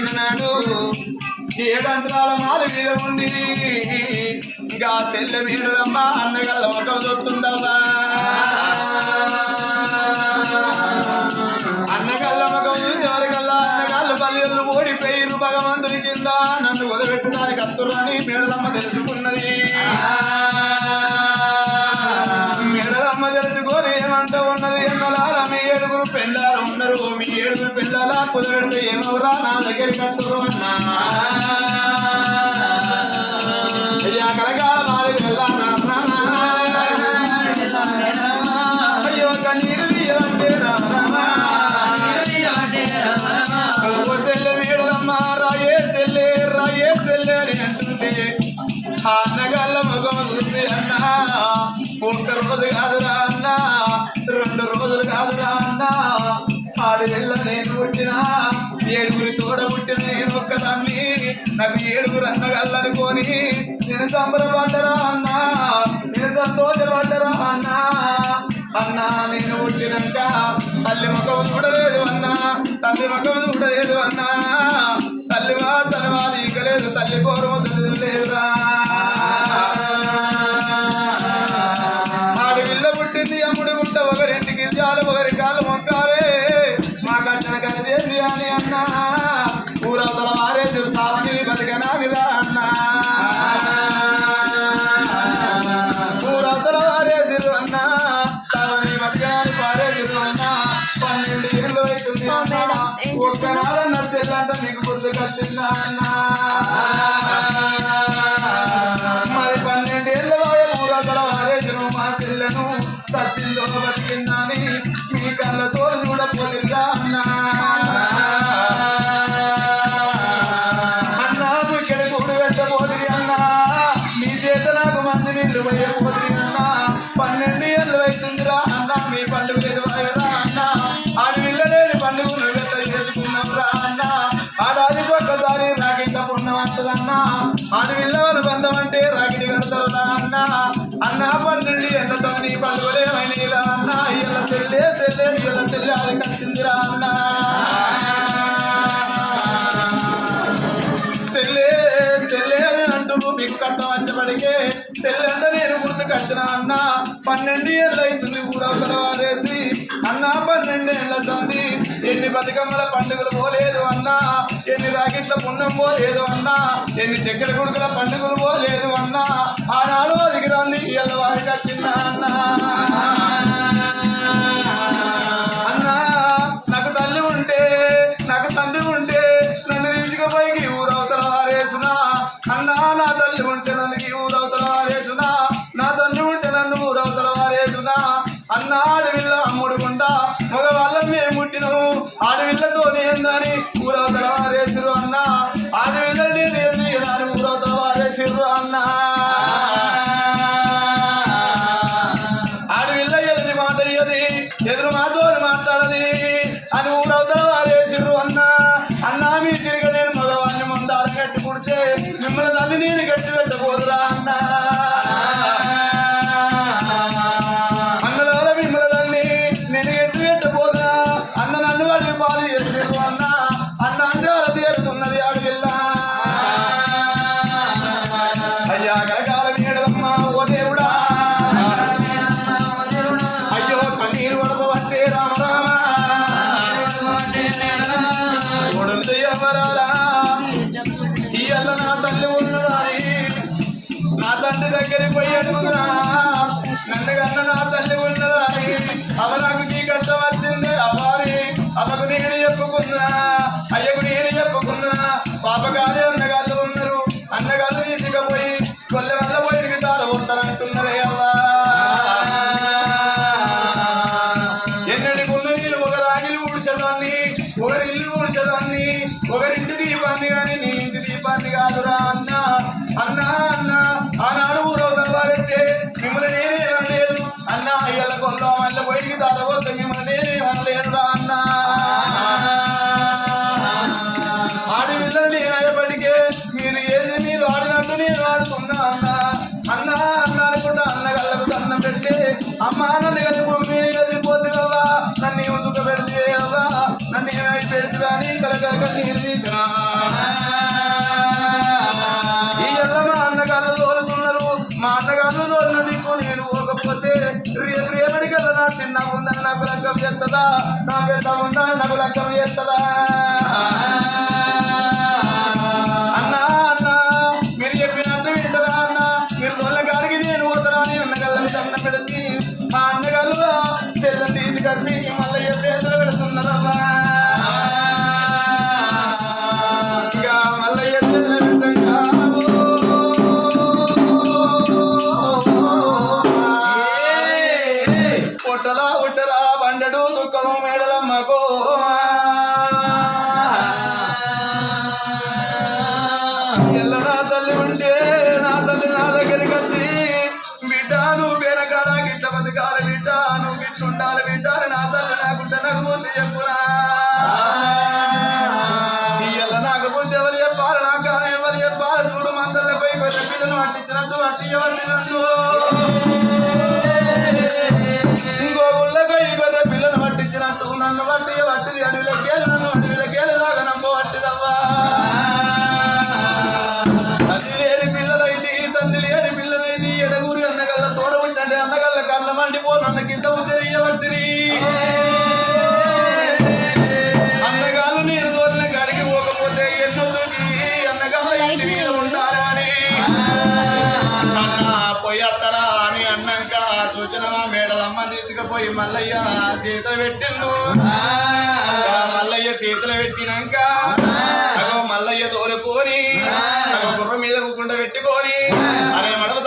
అన్నాడు ఏడంతరాల మాల మీద ఉండి ఇంకా సెల్ల మీడమ్మా అన్నగల్ల ఒక చూస్తుందమ్మా అన్నగల్ల మగం కల్లా అన్నగాళ్ళు పల్లెళ్ళు ఓడిపోయిరు భగవంతుని కింద. నన్ను వదిలిపెట్టడానికి అత్తురాని పిల్లలు ఉన్నారు మీ ఏడుగురు పిల్లల కుదరెడితే ఏమవురా? నా దగ్గరికి అత్తురు అన్నా. అయ్యా కలకాల మారికి అయ్యో కన్నీరు తీయవంటే చెల్లె మేడలమ్మ రాయే చెల్లె రాయే చెల్లె అని అంటుంటే అన్నగాళ్ళ ముఖం చూసి అన్న ఒక్క రోజు కాదురా అన్న. నాకు ఏడుగురు నేను సంబరపడ్డరా అన్న నేను సంతోషపడ్డరా అన్న. అన్నా నేను పుట్టినాక తల్లి ముఖం చూడలేదు అన్నా తల్లి ముఖం చూడలేదు అన్నా. తల్లి వాచనవా నీకలేదు తల్లి కోరు లేదురా ఆడి పుట్టింది అమ్ముడు గుంట ఒక మా చెల్లెను సచిన్లో బతికిందా గుర్తు అన్న పన్నెండు ఏళ్ళు అవుతుంది కూడా వారేసి. అన్న పన్నెండు ఏళ్ళ సంది ఎన్ని బతుకమ్మల పండుగలు పోలేదు అన్నా. ఎన్ని రాకెట్ల పుణ్యం పోలేదు అన్నా. ఎన్ని చక్కెర కొడుకుల పండుగలు పోలేదు అన్నా. ఆనాడు వారికి రంది ఇళ్ళ వారి కట్టిన అన్నా. నాకు తల్లి ఉంటే నాకు తండ్రి ఉంటే నన్ను తీసుకుపోయి ఊరవతల వారేసిన. అన్నా నా తల్లి ఉంటే నన్ను ఈ ఊరవతల వారేసిన. మిమ్మల్ని తల్లి నేను గట్టి పెట్టబోదురా అన్న దగ్గరికి పోయి అడుగురా. నన్ను కన్న నా తల్లి ఉన్నదాని అవ నాకు నీ కష్టం వచ్చింది అవారి అవకు నేను చెప్పుకున్నా అయ్యకు నేను చెప్పుకున్నా. పాపగారి అన్నగాళ్ళు ఉన్నారు. అన్నగాళ్ళు తీసుకుపోయి కొల్లె వల్ల పోయి దిగుతారు వస్తారంటున్నారే అవ్వా. ఎన్నడి ముందు నేను ఒక రాగిలు ఊడ్చేదాన్ని ఒకరి ఇల్లు ఊడ్చేదాన్ని. ఒకరింటి దీపాన్ని కానీ నీ ఇంటి దీపాన్ని కాదురా అన్న అన్న. అని కలకలక నీరు తీసిన ఈ ఎల్ల మా అన్నగారు తోలుతున్నారు. మా అన్నగారు తోలిన దిక్కు నేను పోకపోతే రేపు రేపటి కదా నా చిన్న ఉందని నాకు లగ్గం చేస్తుందా? నా పెద్ద ఉందా నాకు లగ్గం చేస్తుందా? దుఃఖము మేడలమ్మకో ఎల్ల నా తల్లి ఉంటే నా తల్లి నా దగ్గరికి వచ్చి బిడ్డ నువ్వు గిట్ల బతకాలి బిడ్డ నువ్వు గిట్లుండాలి బిడ్డ నా తల్లి నాకుంటే నాకు ముందు చెప్పురా. మండిపోను అన్న కింద ఉసిరియబట్టిరి అన్నగాళ్ళు నేను తోలిన కాడికి పోకపోతే ఎన్నో దూకి అన్నగాళ్ళ ఇంటి మీద ఉండాలి అని అన్న పోయత్తరా అని అన్నాక సూచన మేడలమ్మ తీసుకుపోయి మల్లయ్య చేతులు పెట్టిండు. మల్లయ్య చేతులు పెట్టినాక అగో మల్లయ్య తోలుకొని అగో గుర్ర మీద కుండ పెట్టుకొని అరే మడవ